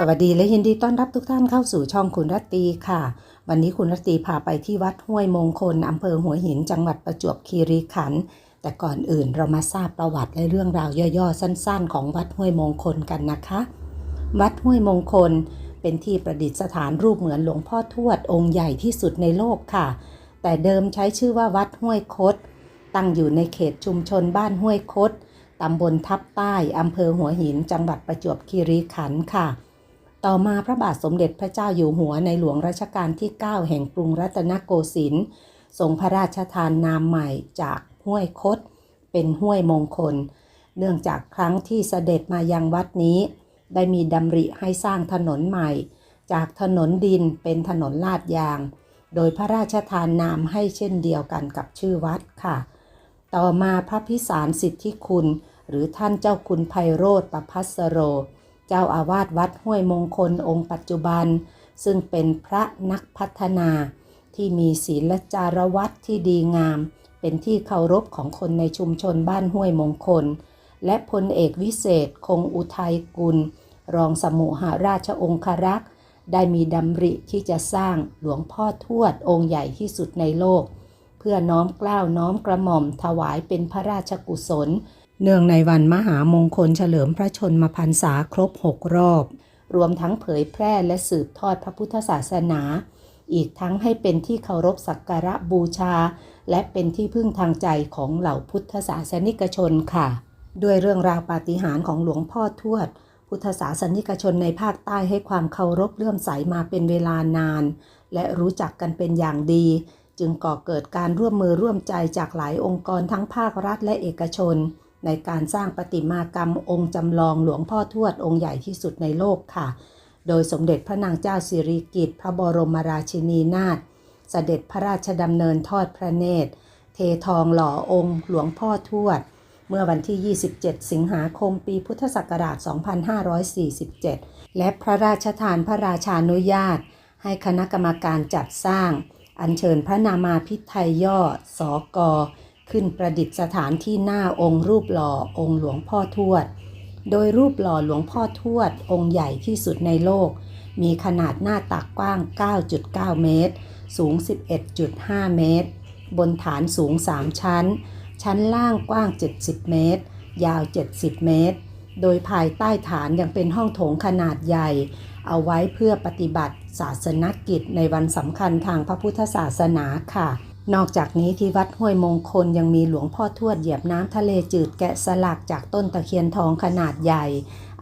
สวัสดีและยินดีต้อนรับทุกท่านเข้าสู่ช่องคุณรัตตีค่ะ วันนี้คุณรัตตีพาไปที่วัดห้วยมงคลอำเภอหัวหิน จังหวัดประจวบคีรีขันธ์แต่ก่อนอื่นเรามาทราบประวัติและเรื่องราวย่อๆ สั้นๆ ของวัดห้วยมงคลกันนะคะ วัดห้วยมงคล เป็นที่ประดิษฐานรูปเหมือนหลวงพ่อทวดองค์ใหญ่ที่สุดในโลกค่ะ แต่เดิมใช้ชื่อว่าวัดห้วยคดตั้งอยู่ในเขตชุมชนบ้านห้วยคดตำบลทับใต้อำเภอหัวหิน จังหวัดประจวบคีรีขันธ์ค่ะ ต่อมาพระบาทสมเด็จพระเจ้าอยู่หัวในหลวงรัชกาลที่ 9 แห่งกรุงรัตนโกสินทร์ทรงพระราชทานนามใหม่จากห้วยคดเป็นห้วยมงคล เนื่องจากครั้งที่เสด็จมายังวัดนี้ ได้มีดำริให้สร้างถนนใหม่ จากถนนดินเป็นถนนลาดยาง โดยพระราชทานนามให้เช่นเดียวกันกับชื่อวัดค่ะ ต่อมาพระพิสารสิทธิคุณ หรือท่านเจ้าคุณไพโรธประพัสโร เจ้าอาวาสวัดห้วยมงคลองค์ปัจจุบัน ซึ่งเป็นพระนักพัฒนาที่มีศีลจารวัตที่ดีงาม เป็นที่เคารพของคนในชุมชนบ้านห้วยมงคล และพลเอกวิเศษคงอุทัยกุล รองสมุหาราชองครักษ์ได้มีดำริที่จะสร้างหลวงพ่อทวดองค์ใหญ่ที่สุดในโลก เพื่อน้อมเกล้าวน้อมกระหม่อมถวายเป็นพระราชกุศล เนื่องในวันมหามงคลเฉลิมพระชนมพรรษาครบ 6 รอบ รวมทั้งเผยแพร่และสืบทอดพระพุทธศาสนา อีกทั้งให้เป็นที่เคารพสักการะบูชา และเป็นที่พึ่งทางใจของเหล่าพุทธศาสนิกชนค่ะ ด้วยเรื่องราวปาฏิหาริย์ของหลวงพ่อทวด พุทธศาสนิกชนในภาคใต้ให้ความเคารพเลื่อมใสมาเป็นเวลานาน และรู้จักกันเป็นอย่างดี จึงก่อเกิดการร่วมมือร่วมใจจากหลายองค์กรทั้งภาครัฐและเอกชน ในการสร้างประติมากรรมองค์จำลองหลวงพ่อทวดองค์ใหญ่ที่สุดในโลกค่ะ โดยสมเด็จพระนางเจ้าสิริกิติ์พระบรมราชินีนาถเสด็จพระราชดำเนินทอดพระเนตร เททองหล่อองค์หลวงพ่อทวด เมื่อวันที่ 27 สิงหาคมปีพุทธศักราช 2547 และพระราชทานพระราชานุญาต ให้คณะกรรมการจัดสร้าง อัญเชิญพระนามาพิไทยย่อสก ขึ้นประดิษฐานที่หน้าองค์รูปหล่อองค์หลวงพ่อทวด โดยรูปหล่อหลวงพ่อทวด องค์ใหญ่ที่สุดในโลก มีขนาดหน้าตักกว้าง 9.9 เมตร สูง 11.5 เมตร บนฐานสูง 3 ชั้น ชั้นล่างกว้าง 70 เมตร ยาว 70 เมตร โดยภายใต้ฐานยังเป็นห้องโถงขนาดใหญ่ เอาไว้เพื่อปฏิบัติศาสนกิจในวันสำคัญทางพระพุทธศาสนาค่ะ นอกจากนี้ที่วัดห้วยมงคลยังมีหลวงพ่อทวดเหยียบน้ำทะเลจืดแกะสลักจากต้นตะเคียนทองขนาดใหญ่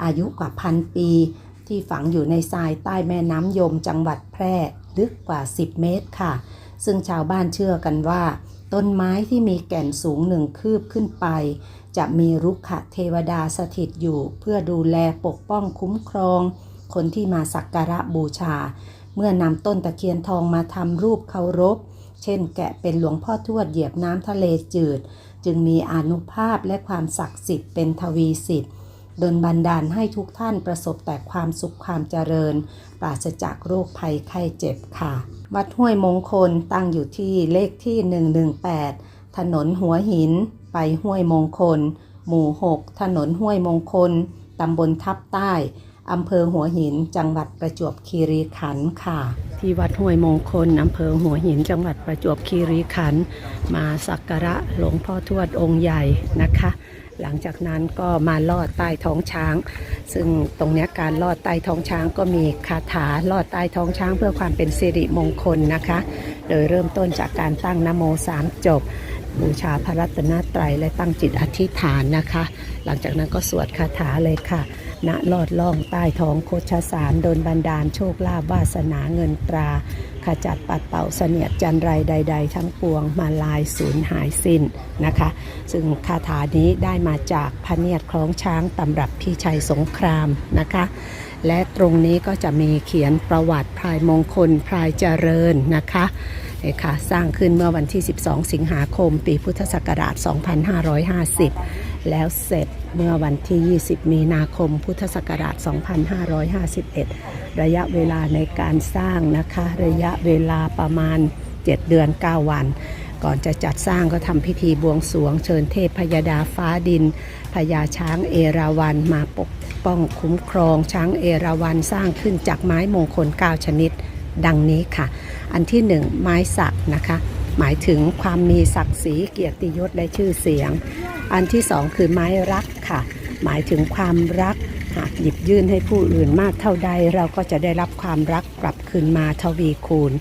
อายุกว่าพันปี ที่ฝังอยู่ในทรายใต้แม่น้ำยมจังหวัดแพร่ลึกกว่า 10 เมตรค่ะ ซึ่งชาวบ้านเชื่อกันว่า ต้นไม้ที่มีแก่นสูงหนึ่งคืบขึ้นไป จะมีรุกขเทวดาสถิตอยู่เพื่อดูแลปกป้องคุ้มครอง คนที่มาสักการะบูชา เมื่อนำต้นตะเคียนทองมาทำรูปเคารพ เช่น แกะเป็นหลวงพ่อทวดเหยียบน้ำทะเลจืด จึงมีอนุภาพและความศักดิ์สิทธิ์เป็นทวีสิทธิ์ดลบันดาลให้ทุกท่านประสบแต่ความสุขความเจริญ ปราศจากโรคภัยไข้เจ็บค่ะ วัดห้วยมงคลตั้งอยู่ที่เลขที่ 118 ถนนหัวหิน ไปห้วยมงคล หมู่ 6 ถนนห้วยมงคล ตำบลทับใต้ อำเภอหัวหิน จังหวัดประจวบคีรีขันธ์ค่ะ ที่วัดห้วยมงคลอำเภอหัวหินจังหวัดประจวบคีรีขันธ์มาสักการะหลวงพ่อทวดองค์ใหญ่นะคะ หลังจากนั้นก็มาลอดใต้ท้องช้าง ซึ่งตรงนี้การลอดใต้ท้องช้างก็มีคาถาลอดใต้ท้องช้างเพื่อความเป็นสิริมงคลนะคะ โดยเริ่มต้นจากการตั้งนโมสามจบบูชาพระรัตนตรัยและตั้งจิตอธิษฐานนะคะ หลังจากนั้นก็สวดคาถาเลยค่ะ ณลอดล่องใต้ท้องโคชสารโดนบันดาลโชคลาภวาสนาเงินตรา ขจัดปัดเป่าเสนียดจันไรใด ๆ ทั้งปวงมาลายสูญหายสิ้นนะคะ ซึ่งคาถานี้ได้มาจากพระเนียดคล้องช้างตำรับพี่ชัยสงครามนะคะและตรงนี้ก็จะมีเขียนประวัติพลายมงคลพลายเจริญนะคะนี่ค่ะสร้างขึ้นเมื่อวันที่ 12 สิงหาคม ปีพุทธศักราช 2550 แล้วเสร็จเมื่อวันที่ 20 มีนาคม พุทธศักราช 2551 ระยะเวลาในการสร้างนะคะ ระยะเวลาประมาณ 7 เดือน 9 วัน ก่อนจะจัดสร้างก็ทำพิธีบวงสรวงเชิญเทพพยดาฟ้าดินพญาช้างเอราวัณมาปกป้องคุ้มครองช้างเอราวัณสร้างขึ้นจากไม้มงคล 9 ชนิด ดังนี้ค่ะ อันที่หนึ่งไม้สักนะคะ หมายถึงความมีศักดิ์ศรีเกียรติยศและชื่อเสียง อันที่สองคือไม้รักค่ะ หมายถึงความรักหากหยิบยื่นให้ผู้อื่นมากเท่าใด เราก็จะได้รับความรักกลับคืนมาทวีคูณ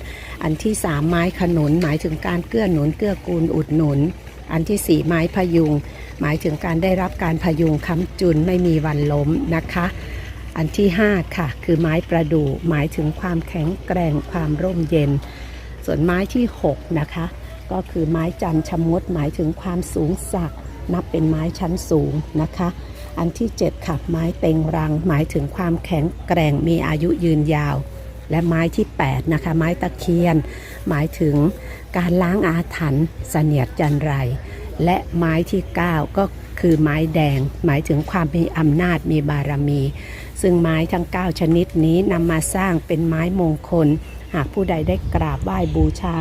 อันที่สามไม้ขนุนหมายถึงการเกื้อหนุนเกื้อกูลอุดหนุน อันที่สี่ไม้พยุง หมายถึงการได้รับการพยุงค้ำจุนไม่มีวันล้มนะคะ อันที่ห้าค่ะ คือไม้ประดู่หมายถึงความแข็งแกร่งความร่มเย็น ส่วนไม้ที่หกนะคะ ก็คือไม้จันชมดหมายถึงความสูงสัก นับเป็นไม้ชั้นสูงนะคะ อันที่ 7 ค่ะ ไม้เต็งรัง หมายถึงความแข็งแกร่งมีอายุยืนยาว และไม้ที่ 8 นะคะ ไม้ตะเคียน หมายถึงการล้างอาถรรพ์เสนียดจันไร และไม้ที่ 9 ก็คือไม้แดง หมายถึงความมีอำนาจมีบารมี ซึ่งไม้ทั้ง 9 ชนิดนี้นำมาสร้างเป็นไม้มงคล หากผู้ใดได้กราบไหว้บูชา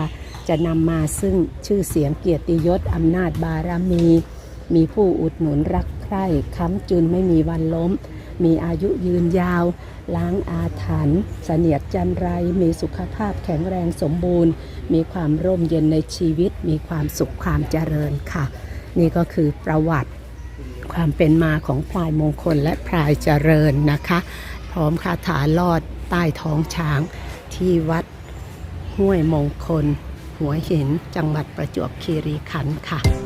จะนำมาซึ่งชื่อเสียงเกียรติยศอำนาจบารมี มีผู้อุดหนุนรักใคร่ค้ำจุนไม่มีวันล้ม มีอายุยืนยาว ล้างอาถรรพ์เสนียดจันไร มีสุขภาพแข็งแรงสมบูรณ์ มีความร่มเย็นในชีวิต มีความสุขความเจริญค่ะ นี่ก็คือประวัติ ความเป็นมาของพลายมงคลและพลายเจริญนะคะ พร้อมคาถาลอดใต้ท้องช้างที่วัดห้วยมงคล หัวหินจังหวัดประจวบคีรีขันธ์ค่ะ